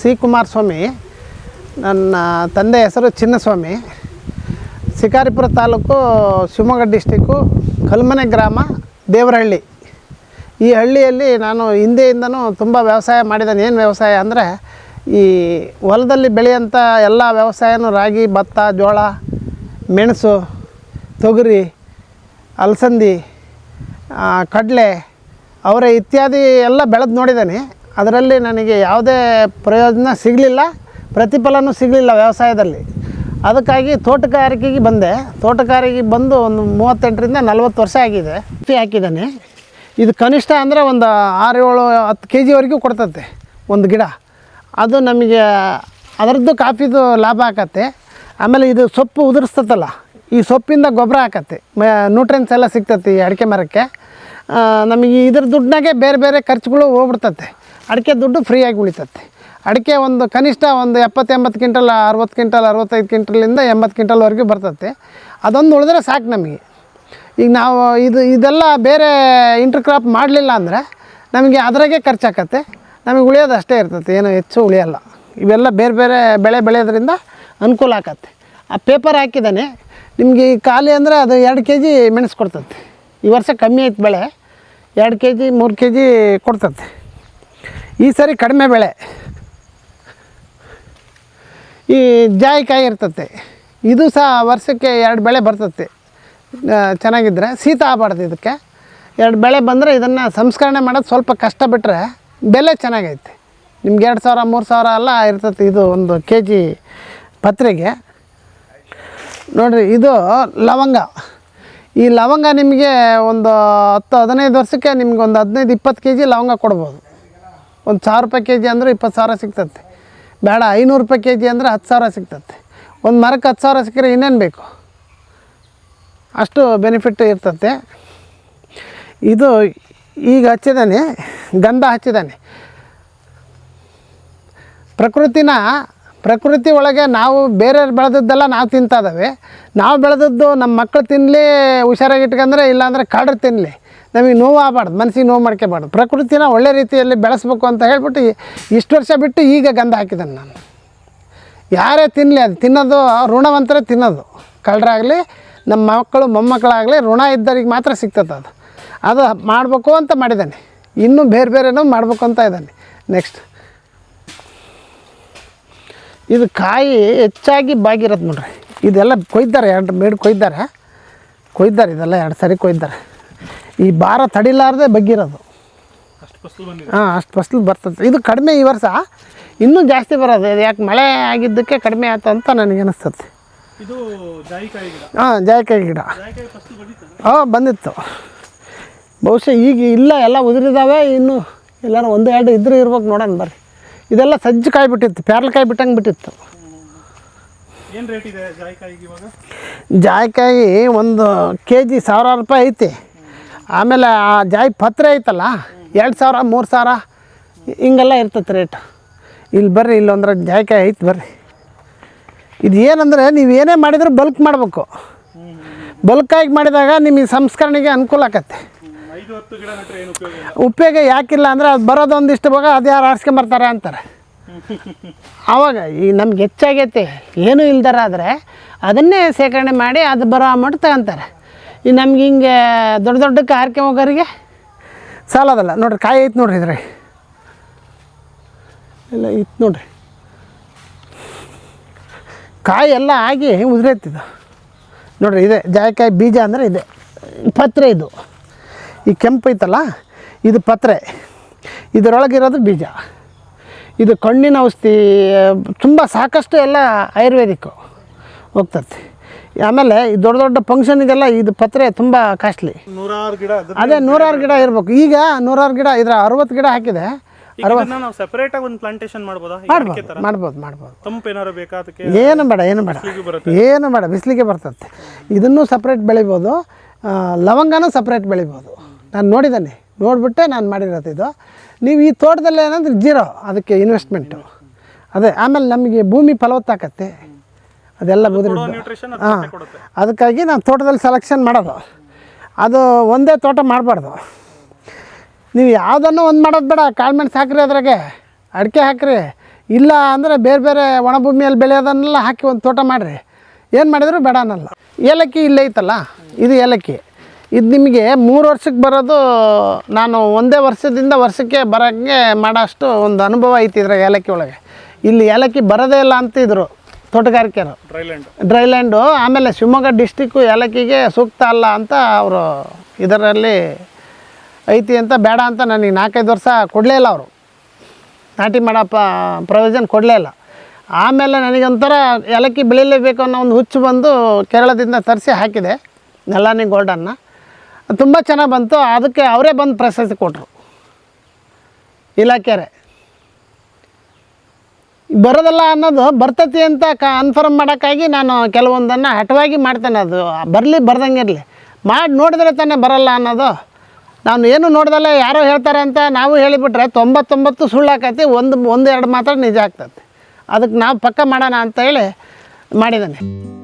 C Kumaraswamy ನನ್ನ ತಂದೆ ಹೆಸರು ಚಿನ್ನಸ್ವಾಮಿ. ಶಿಕಾರಿಪುರ ತಾಲೂಕು ಶಿವಮೊಗ್ಗ ಡಿಸ್ಟಿಕ್ಕು ಕಲ್ಮನೆ ಗ್ರಾಮ ದೇವರಹಳ್ಳಿ. ಈ ಹಳ್ಳಿಯಲ್ಲಿ ನಾನು ಹಿಂದೆಯಿಂದನೂ ತುಂಬ ವ್ಯವಸಾಯ ಮಾಡಿದ್ದೇನೆ. ಏನು ವ್ಯವಸಾಯ ಅಂದರೆ ಈ ಹೊಲದಲ್ಲಿ ಬೆಳೆಯೋಂಥ ಎಲ್ಲ ವ್ಯವಸಾಯನೂ ರಾಗಿ, ಭತ್ತ, ಜೋಳ, ಮೆಣಸು, ತೊಗರಿ, ಅಲಸಂದಿ ಕಡಲೆ, ಅವರೆ ಇತ್ಯಾದಿ ಎಲ್ಲ ಬೆಳೆದು ನೋಡಿದ್ದೇನೆ. ಅದರಲ್ಲಿ ನನಗೆ ಯಾವುದೇ ಪ್ರಯೋಜನ ಸಿಗಲಿಲ್ಲ, ಪ್ರತಿಫಲನೂ ಸಿಗಲಿಲ್ಲ ವ್ಯವಸಾಯದಲ್ಲಿ. ಅದಕ್ಕಾಗಿ ತೋಟಗಾರಿಕೆಗೆ ಬಂದೆ. ತೋಟಗಾರಿಕೆಗೆ ಬಂದು ಒಂದು ಮೂವತ್ತೆಂಟರಿಂದ ನಲ್ವತ್ತು ವರ್ಷ ಆಗಿದೆ. ಕಾಫಿ ಹಾಕಿದ್ದಾನೆ. ಇದು ಕನಿಷ್ಠ ಅಂದರೆ ಒಂದು ಆರು ಏಳು, ಹತ್ತು ಕೆ ಜಿವರೆಗೂ ಕೊಡ್ತತೆ ಒಂದು ಗಿಡ. ಅದು ನಮಗೆ, ಅದರದ್ದು ಕಾಫಿದು ಲಾಭ ಆಕತ್ತೆ ಆಮೇಲೆ ಇದು ಸೊಪ್ಪು ಉದುರಿಸ್ತತಲ್ಲ, ಈ ಸೊಪ್ಪಿಂದ ಗೊಬ್ಬರ ಹಾಕತ್ತೆ ನ್ಯೂಟ್ರಿಯನ್ಸ್ ಎಲ್ಲ ಸಿಗ್ತತಿ ಅಡಿಕೆ ಮರಕ್ಕೆ. ನಮಗೆ ಇದ್ರ ದುಡ್ಡಿನಾಗೆ ಬೇರೆ ಬೇರೆ ಖರ್ಚುಗಳು ಹೋಗ್ಬಿಡ್ತತೆ. ಅಡಿಕೆ ದುಡ್ಡು ಫ್ರೀಯಾಗಿ ಉಳಿತತ್ತೆ ಅಡಿಕೆ ಒಂದು ಕನಿಷ್ಠ ಒಂದು ಎಪ್ಪತ್ತು ಎಂಬತ್ತು ಕ್ವಿಂಟಲ್, ಅರವತ್ತು ಕ್ವಿಂಟಲ್, ಅರವತ್ತೈದು ಕ್ವಿಂಟಲಿಂದ ಎಂಬತ್ತು ಕ್ವಿಂಟಲ್ವರೆಗೂ ಬರ್ತತೆ. ಅದೊಂದು ಉಳಿದ್ರೆ ಸಾಕು ನಮಗೆ. ಈಗ ನಾವು ಇದು, ಇದೆಲ್ಲ ಬೇರೆ ಇಂಟರ್ ಕ್ರಾಪ್ ಮಾಡಲಿಲ್ಲ ಅಂದರೆ ನಮಗೆ ಅದರಾಗೆ ಖರ್ಚಾಕತ್ತೆ. ನಮಗೆ ಉಳಿಯೋದು ಅಷ್ಟೇ ಇರ್ತೈತೆ, ಏನು ಹೆಚ್ಚು ಉಳಿಯೋಲ್ಲ. ಇವೆಲ್ಲ ಬೇರೆ ಬೇರೆ ಬೆಳೆ ಬೆಳೆಯೋದ್ರಿಂದ ಅನುಕೂಲ ಆಕತ್ತೆ ಆ ಪೇಪರ್ ಹಾಕಿದ್ದಾನೆ, ನಿಮಗೆ ಈ ಖಾಲಿ ಅಂದರೆ ಅದು ಎರಡು ಕೆ ಜಿ ಮೆಣಸು ಕೊಡ್ತದೆ ಈ ವರ್ಷ ಕಮ್ಮಿ ಆಯ್ತು ಬೆಳೆ, ಎರಡು ಕೆ ಜಿ ಮೂರು ಕೆ ಜಿ ಕೊಡ್ತತೆ. ಈ ಸರಿ ಕಡಿಮೆ ಬೆಳೆ. ಈ ಜಾಯಿಕಾಯಿ ಇರ್ತತೆ. ಇದು ಸಹ ವರ್ಷಕ್ಕೆ ಎರಡು ಬೆಳೆ ಬರ್ತತೆ. ಚೆನ್ನಾಗಿದ್ದರೆ ಶೀತ ಆಗಬಾರ್ದು ಇದಕ್ಕೆ. ಎರಡು ಬೆಳೆ ಬಂದರೆ ಇದನ್ನು ಸಂಸ್ಕರಣೆ ಮಾಡೋದು ಸ್ವಲ್ಪ ಕಷ್ಟ ಬಿಟ್ಟರೆ ಬೆಲೆ ಚೆನ್ನಾಗೈತೆ. ನಿಮ್ಗೆ ಎರಡು ಸಾವಿರ, ಮೂರು ಸಾವಿರ ಎಲ್ಲ ಇರ್ತತೆ ಇದು ಒಂದು ಕೆ ಜಿ ಪತ್ರೆಗೆ. ನೋಡಿರಿ, ಇದು ಲವಂಗ. ಈ ಲವಂಗ ನಿಮಗೆ ಒಂದು ಹತ್ತು, ಹದಿನೈದು ವರ್ಷಕ್ಕೆ ನಿಮ್ಗೆ ಒಂದು ಹದಿನೈದು, ಇಪ್ಪತ್ತು ಕೆ ಜಿ ಲವಂಗ ಕೊಡ್ಬೋದು. ಒಂದು ಸಾವಿರ ರೂಪಾಯಿ ಕೆ ಜಿ ಅಂದರೆ ಇಪ್ಪತ್ತು ಸಾವಿರ ಸಿಗ್ತತೆ ಬೇಡ, ಐನೂರು ರೂಪಾಯಿ ಕೆ ಜಿ ಅಂದರೆ ಹತ್ತು ಸಾವಿರ ಸಿಗ್ತದೆ. ಒಂದು ಮರಕ್ಕೆ ಹತ್ತು ಸಾವಿರ ಸಿಕ್ಕರೆ ಇನ್ನೇನು ಬೇಕು? ಅಷ್ಟು ಬೆನಿಫಿಟ್ ಇರ್ತದೆ. ಇದು ಈಗ ಹಚ್ಚಿದ್ದಾನೆ, ಗಂಧ ಹಚ್ಚಿದ್ದಾನೆ. ಪ್ರಕೃತಿನ, ಪ್ರಕೃತಿ ಒಳಗೆ ನಾವು ಬೇರೆಯವ್ರು ಬೆಳೆದದ್ದೆಲ್ಲ ನಾವು ತಿಂತಾ ಇದ್ದಾವೆ. ನಾವು ಬೆಳೆದದ್ದು ನಮ್ಮ ಮಕ್ಕಳು ತಿನ್ನಲಿ ಹುಷಾರಾಗಿ ಇಟ್ಕೊಂಡ್ರೆ ಇಲ್ಲಾಂದರೆ ಕಾಡ್ರು ತಿನ್ನಲಿ ನಮಗೆ ನೋವು ಆಗಬಾರ್ದು ಮನಸ್ಸಿಗೆ ನೋವು ಮಾಡ್ಕೋಬಾರ್ದು ಪ್ರಕೃತಿನ ಒಳ್ಳೆ ರೀತಿಯಲ್ಲಿ ಬೆಳೆಸ್ಬೇಕು ಅಂತ ಹೇಳ್ಬಿಟ್ಟು ಇಷ್ಟು ವರ್ಷ ಬಿಟ್ಟು ಈಗ ಗಂಧ ಹಾಕಿದ್ದಾನೆ ನಾನು. ಯಾರೇ ತಿನ್ನಲಿ ಅದು ತಿನ್ನೋದು, ಋಣವಂತರೇ ತಿನ್ನೋದು. ಕಳ್ಳರಾಗಲಿ, ನಮ್ಮ ಮಕ್ಕಳು, ಮೊಮ್ಮಕ್ಕಳಾಗಲಿ ಋಣ ಇದ್ದವ್ರಿಗೆ ಮಾತ್ರ ಸಿಗ್ತದೆ ಅದು. ಅದು ಮಾಡಬೇಕು ಅಂತ ಮಾಡಿದ್ದಾನೆ. ಇನ್ನೂ ಬೇರೆ ಬೇರೆನೂ ಮಾಡಬೇಕು ಅಂತ ಇದ್ದಾನೆ. ನೆಕ್ಸ್ಟ್ ಇದು ಕಾಯಿ ಹೆಚ್ಚಾಗಿ ಬಾಗಿರತ್ತೆ ನೋಡ್ರಿ. ಇದೆಲ್ಲ ಕೊಯ್ದಾರೆ ಎರಡು ಮೇಡ್ ಕೊಯ್ದಾರೆ ಕೊಯ್ದಾರೆ ಇದೆಲ್ಲ ಎರಡು ಸರಿ ಕೊಯ್ದಾರೆ ಈ ಭಾರ ತಡಿಲಾರದೆ ಬಗ್ಗಿರೋದು. ಹಾಂ ಅಷ್ಟು ಫಸ್ಲು ಬರ್ತದೆ. ಇದು ಕಡಿಮೆ ಈ ವರ್ಷ. ಇನ್ನೂ ಜಾಸ್ತಿ ಬರೋದು. ಇದು ಯಾಕೆ ಮಳೆ ಆಗಿದ್ದಕ್ಕೆ ಕಡಿಮೆ ಆಯ್ತು ಅಂತ ನನಗೆ ಅನಿಸ್ತದೆ. ಹಾಂ ಜಾಯಿಕಾಯಿ ಗಿಡ. ಹಾಂ ಬಂದಿತ್ತು. ಬಹುಶಃ ಈಗ ಇಲ್ಲ ಎಲ್ಲ ಉದುರಿದಾವೆ. ಇನ್ನು ಎಲ್ಲರೂ ಒಂದು ಎರಡು ಇದ್ರೆ ಇರ್ಬೇಕು ನೋಡೋಣ ಬರ್ರಿ. ಇದೆಲ್ಲ ಸಜ್ಜು ಕಾಯಿ ಬಿಟ್ಟಿತ್ತು. ಪ್ಯಾರ್ಲಕಾಯಿ ಬಿಟ್ಟಂಗೆ ಬಿಟ್ಟಿತ್ತು. ಜಾಯಿಕಾಯಿ ಒಂದು ಕೆ ಜಿ ಸಾವಿರಾರು ರೂಪಾಯಿ ಐತಿ. ಆಮೇಲೆ ಆ ಜಾಯಿ ಪತ್ರೆ ಐತಲ್ಲ, ಎರಡು ಸಾವಿರ, ಮೂರು ಸಾವಿರ, ಹಿಂಗೆಲ್ಲ ಇರ್ತೈತೆ ರೇಟ್. ಇಲ್ಲಿ ಬರ್ರಿ ಇಲ್ಲೊಂದ್ರೆ ಜಾಯ್ಕಾಯಿ ಐತೆ ಬರ್ರಿ. ಇದು ಏನಂದರೆ ನೀವು ಏನೇ ಮಾಡಿದರೂ ಬಲ್ಕ್ ಮಾಡಬೇಕು. ಬಲ್ಕಾಗಿ ಮಾಡಿದಾಗ ನಿಮಗೆ ಸಂಸ್ಕರಣೆಗೆ ಅನುಕೂಲ ಆಕತ್ತೆ. ಉಪಯೋಗ ಯಾಕಿಲ್ಲ ಅಂದರೆ ಅದು ಬರೋದೊಂದಿಷ್ಟು ಭಾಗ ಅದು ಯಾರು ಆರಿಸ್ಕೊಂಬರ್ತಾರೆ ಅಂತಾರೆ. ಆವಾಗ ಈ ನಮ್ಗೆ ಹೆಚ್ಚಾಗೈತೆ, ಏನೂ ಇಲ್ದಾರ ಆದರೆ ಅದನ್ನೇ ಶೇಖರಣೆ ಮಾಡಿ ಅದು ಬರೋ ಅಮೌಂಟ್ ತಗೊಂತಾರೆ. ಈ ನಮ್ಗೆ ಹಿಂಗೆ ದೊಡ್ಡ ದೊಡ್ಡ ಕಾರ್ಕೆ ಹೋಗೋರಿಗೆ ಸಾಲದಲ್ಲ ನೋಡ್ರಿ, ಕಾಯಿ ಐತೆ ನೋಡ್ರಿ ಇದ್ರೆ ಇಲ್ಲ ಇತ್ತು ನೋಡ್ರಿ. ಕಾಯಿ ಎಲ್ಲ ಆಗಿ ಉದುರೈತಿದ್ದು ನೋಡ್ರಿ, ಇದೆ. ಜಾಯಕಾಯಿ ಬೀಜ ಅಂದರೆ ಇದೆ. ಪತ್ರೆ ಇದು. ಈ ಕೆಂಪು ಐತಲ್ಲ, ಇದು ಪತ್ರೆ. ಇದರೊಳಗಿರೋದು ಬೀಜ. ಇದು ಕಣ್ಣಿನ ಔಷಧಿ, ತುಂಬ ಸಾಕಷ್ಟು ಎಲ್ಲ ಆಯುರ್ವೇದಿಕ್ಕು ಹೋಗ್ತದೆ. ಆಮೇಲೆ ಈ ದೊಡ್ಡ ದೊಡ್ಡ ಫಂಕ್ಷನಿಗೆಲ್ಲ ಇದು ಪತ್ರೆ ತುಂಬ ಕಾಸ್ಟ್ಲಿ ನೂರಾರು ಗಿಡ ಅದೇ ನೂರಾರು ಗಿಡ ಇರಬೇಕು. ಈಗ ನೂರಾರು ಗಿಡ ಇದರ ಅರವತ್ತು ಗಿಡ ಹಾಕಿದೆ. ನಾವು ಸೆಪರೇಟ್ ಆಗಿ ಒಂದು ಪ್ಲಾಂಟೇಶನ್ ಮಾಡ್ಬೋದಾ? ಮಾಡ್ಬೋದು ತರ? ಮಾಡ್ಬೋದು ಮಾಡ್ಬೋದು. ತಂಪು ಏನಾರು ಬೇಕಾ ಅದಕ್ಕೆ? ಏನು ಬೇಡ ಏನು ಬೇಡ. ಏನು ಬೇಡ ಬಿಸಿಲಿಗೆ ಬರ್ತದೆ. ಇದನ್ನು ಸಪ್ರೇಟ್ ಬೆಳಿಬೋದು. ಲವಂಗನ ಲವಂಗನೂ ಸಪ್ರೇಟ್ ಬೆಳಿಬೋದು. ನಾನು ನೋಡಿದ್ದೇನೆ ನೋಡಿಬಿಟ್ಟೆ ನಾನು ಮಾಡಿರೋದು ಇದು. ನೀವು ಈ ತೋಟದಲ್ಲಿ ಏನಂದ್ರೆ ಜೀರೋ ಅದಕ್ಕೆ ಇನ್ವೆಸ್ಟ್ಮೆಂಟು ಅದೇ ಆಮೇಲೆ ನಮಗೆ ಭೂಮಿ ಫಲವತ್ತಾಕತ್ತೆ. ಅದೆಲ್ಲ ಬುದ್ರಿ ನ್ಯೂಟ್ರಿಷನ್ ಹಾಂ. ಅದಕ್ಕಾಗಿ ನಾನು ತೋಟದಲ್ಲಿ ಸೆಲೆಕ್ಷನ್ ಮಾಡೋದು. ಅದು ಒಂದೇ ತೋಟ ಮಾಡಬಾರ್ದು. ನೀವು ಯಾವುದನ್ನು ಒಂದು ಮಾಡೋದು ಬೇಡ. ಕಾಳ್ಮೆಣ್ಸು ಮೆಣಸು ಹಾಕ್ರಿ ಅದ್ರಾಗೆ. ಅಡಿಕೆ ಹಾಕ್ರಿ. ಇಲ್ಲ ಅಂದರೆ ಬೇರೆ ಬೇರೆ ಒಣಭೂಮಿಯಲ್ಲಿ ಬೆಳೆಯೋದನ್ನೆಲ್ಲ ಹಾಕಿ ಒಂದು ತೋಟ ಮಾಡಿರಿ. ಏನು ಮಾಡಿದ್ರು ಬೇಡ ಅನ್ನಲ್ಲ. ಏಲಕ್ಕಿ ಇಲ್ಲೇ ಐತಲ್ಲ? ಇದು ಏಲಕ್ಕಿ. ಇದು ನಿಮಗೆ ಮೂರು ವರ್ಷಕ್ಕೆ ಬರೋದು ನಾನು ಒಂದೇ ವರ್ಷದಿಂದ ವರ್ಷಕ್ಕೆ ಬರೋಂಗೆ ಮಾಡೋಷ್ಟು ಒಂದು ಅನುಭವ ಐತಿ ಇದ್ರಾಗ ಏಲಕ್ಕಿ ಒಳಗೆ. ಇಲ್ಲಿ ಏಲಕ್ಕಿ ಬರೋದೇ ಇಲ್ಲ ಅಂತಿದ್ರು. ತೋಟಗಾರಿಕೆಯವರು ಡ್ರೈಲ್ಯಾಂಡ್ ಡ್ರೈಲ್ಯಾಂಡು ಆಮೇಲೆ ಶಿವಮೊಗ್ಗ ಡಿಸ್ಟಿಕ್ಕು ಏಲಕ್ಕಿಗೆ ಸೂಕ್ತ ಅಲ್ಲ ಅಂತ ಅವರು ಇದರಲ್ಲಿ ಐತಿ ಅಂತ ಬೇಡ ಅಂತ ನನಗೆ ನಾಲ್ಕೈದು ವರ್ಷ ಕೊಡಲೇ ಇಲ್ಲ ಅವರು. ನಾಟಿ ಮಾಡಪ್ಪ ಪ್ರಯೋಜನ ಕೊಡಲೇ ಇಲ್ಲ. ಆಮೇಲೆ ನನಗೊಂಥರ ಏಲಕ್ಕಿ ಬೆಳೀಲೇಬೇಕು ಅನ್ನೋ ಒಂದು ಹುಚ್ಚು ಬಂದು ಕೇರಳದಿಂದ ತರಿಸಿ ಹಾಕಿದೆ ನೆಲ್ಲಾನಿ ಗೋಲ್ಡನ್ನು. ತುಂಬ ಚೆನ್ನಾಗಿ ಬಂತು ಅದಕ್ಕೆ ಅವರೇ ಬಂದು ಪ್ರಶಸ್ತಿ ಕೊಟ್ಟರು ಇಲಾಖೆಯರೇ ಬರೋದಲ್ಲ ಅನ್ನೋದು ಬರ್ತತಿ ಅಂತ ಕನ್ಫರ್ಮ್ ಮಾಡೋಕ್ಕಾಗಿ ನಾನು ಕೆಲವೊಂದನ್ನು ಹಠವಾಗಿ ಮಾಡ್ತೇನೆ ಅದು. ಬರಲಿ, ಬರ್ದಂಗೆ ಇರಲಿ. ಮಾಡಿ ನೋಡಿದ್ರೆ ತಾನೇ ಬರಲ್ಲ ಅನ್ನೋದು. ನಾನು ಏನು ನೋಡ್ದಲ್ಲ, ಯಾರೋ ಹೇಳ್ತಾರೆ ಅಂತ ನಾವು ಹೇಳಿಬಿಟ್ರೆ ತೊಂಬತ್ತೊಂಬತ್ತು ಸುಳ್ಳು ಒಂದು ಒಂದು ಎರಡು ಮಾತ್ರ ನಿಜ ಆಗ್ತೈತಿ ಅದಕ್ಕೆ ನಾವು ಪಕ್ಕ ಮಾಡೋಣ ಅಂತ ಹೇಳಿ ಮಾಡಿದ್ದಾನೆ.